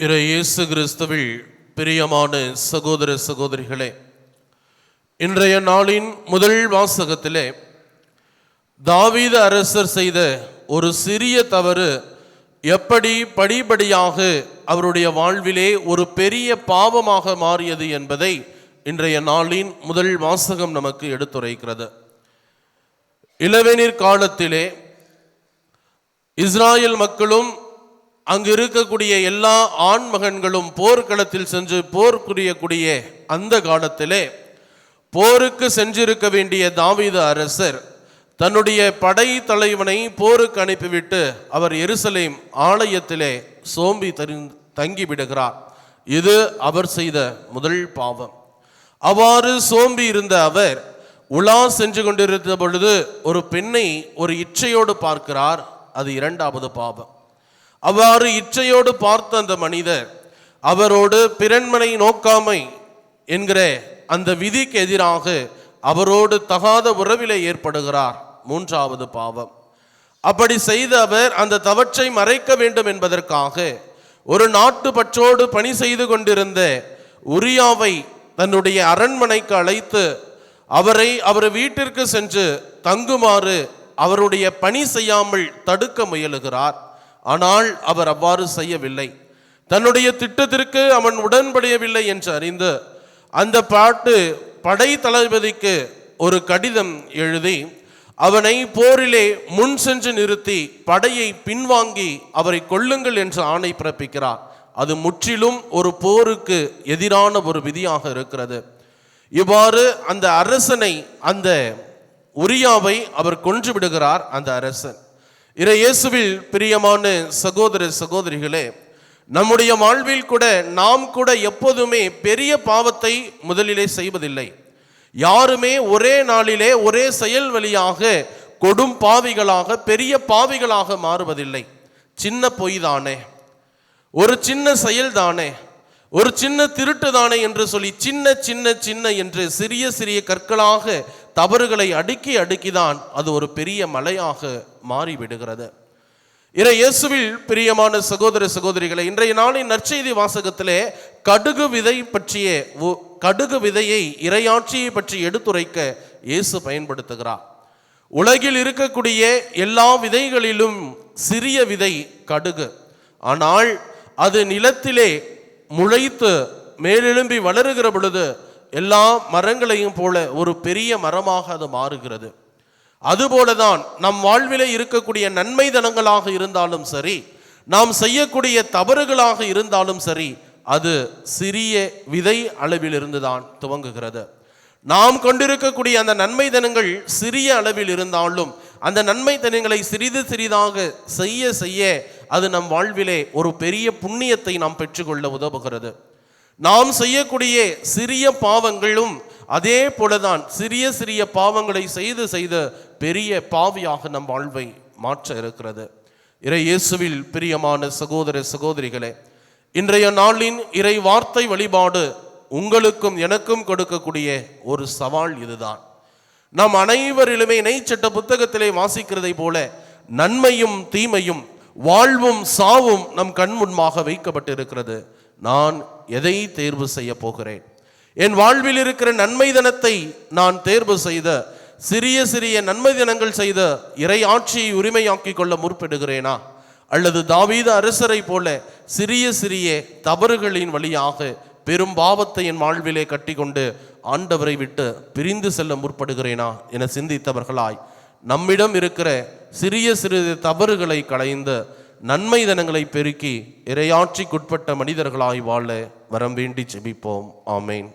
இறை இயேசு கிறிஸ்துவில் பிரியமான சகோதர சகோதரிகளே இன்றைய நாளின் முதல் வாசகத்திலே தாவீத அரசர் செய்த ஒரு சிறிய தவறு எப்படி படிப்படியாக அவருடைய வாழ்விலே ஒரு பெரிய பாவமாக மாறியது என்பதை இன்றைய நாளின் முதல் வாசகம் நமக்கு எடுத்துரைக்கிறது. இளவேநீர் காலத்திலே இஸ்ராயல் மக்களும் அங்கு இருக்கக்கூடிய எல்லா ஆண் மகன்களும் போர்க்களத்தில் சென்று போர் புரியக்கூடிய அந்த காலத்திலே போருக்கு சென்றிருக்க வேண்டிய தாவீத அரசர் தன்னுடைய படை தலைவனை போருக்கு அனுப்பிவிட்டு அவர் எருசலேம் ஆலயத்திலே சோம்பி தரி தங்கிவிடுகிறார். இது அவர் செய்த முதல் பாவம். அவ்வாறு சோம்பி இருந்த அவர் உலா சென்று கொண்டிருந்த பொழுது ஒரு பெண்ணை ஒரு இச்சையோடு பார்க்கிறார். அது இரண்டாவது பாவம். அவ்வாறு இச்சையோடு பார்த்த அந்த மனிதர் அவரோடு பிறன்மனை நோக்காமை என்கிற அந்த விதிக்கு எதிராக அவரோடு தகாத உறவிலே ஏற்படுகிறார் மூன்றாவது பாவம். அப்படி செய்த அவர் அந்த தவற்றை மறைக்க வேண்டும் என்பதற்காக ஒரு நாட்டு பற்றோடு பணி செய்து கொண்டிருந்த உரியாவை தன்னுடைய அரண்மனைக்கு அழைத்து அவரை அவர் வீட்டிற்கு சென்று தங்குமாறு அவருடைய பணி செய்யாமல் தடுக்க முயலுகிறார். ஆனால் அவர் அவ்வாறு செய்யவில்லை. தன்னுடைய திட்டத்திற்கு அவன் உடன்படையவில்லை என்று அறிந்து அந்த பாட்டு படை தளபதிக்கு ஒரு கடிதம் எழுதி அவனை போரிலே முன் சென்று நிறுத்தி படையை பின்வாங்கி அவரை கொல்லுங்கள் என்று ஆணை பிறப்பிக்கிறார். அது முற்றிலும் ஒரு போருக்கு எதிரான ஒரு விதியாக இருக்கிறது. இவ்வாறு அந்த அரசனை அந்த உரியாவை அவர் கொன்று விடுகிறார் அந்த அரசன். இறை இயேசுவில் பிரியமான சகோதர சகோதரிகளே நம்முடைய வாழ்வில் கூட நாம் கூட எப்போதுமே பெரிய பாவத்தை முதலிலே செய்வதில்லை. யாருமே ஒரே நாளிலே ஒரே செயல் வழியாக கொடும் பாவிகளாக பெரிய பாவிகளாக மாறுவதில்லை. சின்ன பொய் தானே. ஒரு சின்ன செயல் தானே. ஒரு சின்ன திருட்டு தானே என்று சொல்லி சின்ன சின்ன சின்ன என்று சிறிய சிறிய கற்களாக தவறுகளை அடுக்கி அடுக்கிதான் அது ஒரு பெரிய மலையாக மாறிவிடுகிறது. இறை இயேசுவில் பிரியமான சகோதர சகோதரிகளை இன்றைய நாளின் நற்செய்தி வாசகத்திலே கடுகு விதை பற்றிய கடுகு விதையை இறையாட்சியை பற்றி எடுத்துரைக்க இயேசு பயன்படுத்துகிறார். உலகில் இருக்கக்கூடிய எல்லா விதைகளிலும் சிறிய விதை கடுகு. ஆனால் அது நிலத்திலே முளைத்து மேலெழும்பி வளருகிற பொழுது எல்லா மரங்களையும் போல ஒரு பெரிய மரமாக அது மாறுகிறது. அதுபோலதான் நம் வாழ்விலே இருக்கக்கூடிய நன்மை தனங்களாக இருந்தாலும் சரி நாம் செய்யக்கூடிய தவறுகளாக இருந்தாலும் சரி அது சிறிய விதை அளவிலிருந்து தான் துவங்குகிறது. நாம் கொண்டிருக்கக்கூடிய அந்த நன்மை தனங்கள் சிறிய அளவில் இருந்தாலும் அந்த நன்மை தனங்களை சிறிது சிறிதாக செய்ய செய்ய அது நம் வாழ்விலே ஒரு பெரிய புண்ணியத்தை நாம் பெற்றுக்கொள்ள உதவுகிறது. நாம் செய்யக்கூடிய சிறிய பாவங்களும் அதே போலதான் சிறிய சிறிய பாவங்களை செய்து செய்து பெரிய பாவியாக நம் வாழ்வை மாற்ற இருக்கிறது. இறை இயேசுவில் பிரியமான சகோதர சகோதரிகளே இன்றைய நாளின் இறை வார்த்தை வழிபாடு உங்களுக்கும் எனக்கும் கொடுக்கக்கூடிய ஒரு சவால் இதுதான். நாம் அனைவரிலுமே நெய்ச்சட்ட புத்தகத்திலே வாசிக்கிறதை போல நன்மையும் தீமையும் வாழ்வும் சாவும் நம் கண் முன்பாக வைக்கப்பட்டிருக்கிறது. நான் எதை தேர்வு செய்ய போகிறேன்? என் வாழ்வில் இருக்கிற நன்மை தினத்தை நான் தேர்வு செய்த சிறிய சிறிய நன்மை தினங்கள் செய்த இறை ஆட்சியை உரிமையாக்கி கொள்ள முற்படுகிறேனா? அல்லது தாவீத அரசரை போல சிறிய சிறிய தவறுகளின் வழியாக பெரும் பாவத்தை என் வாழ்விலே கட்டிக்கொண்டு ஆண்டவரை விட்டு பிரிந்து செல்ல முற்படுகிறேனா என சிந்தித்தவர்களாய் நம்மிடம் இருக்கிற சிறிய சிறு தவறுகளை களைந்து நன்மை தனங்களை பெருக்கி இறையாட்சிக்குட்பட்ட மனிதர்களாய் வாழ வரம் வேண்டி செபிப்போம் ஆமேன்.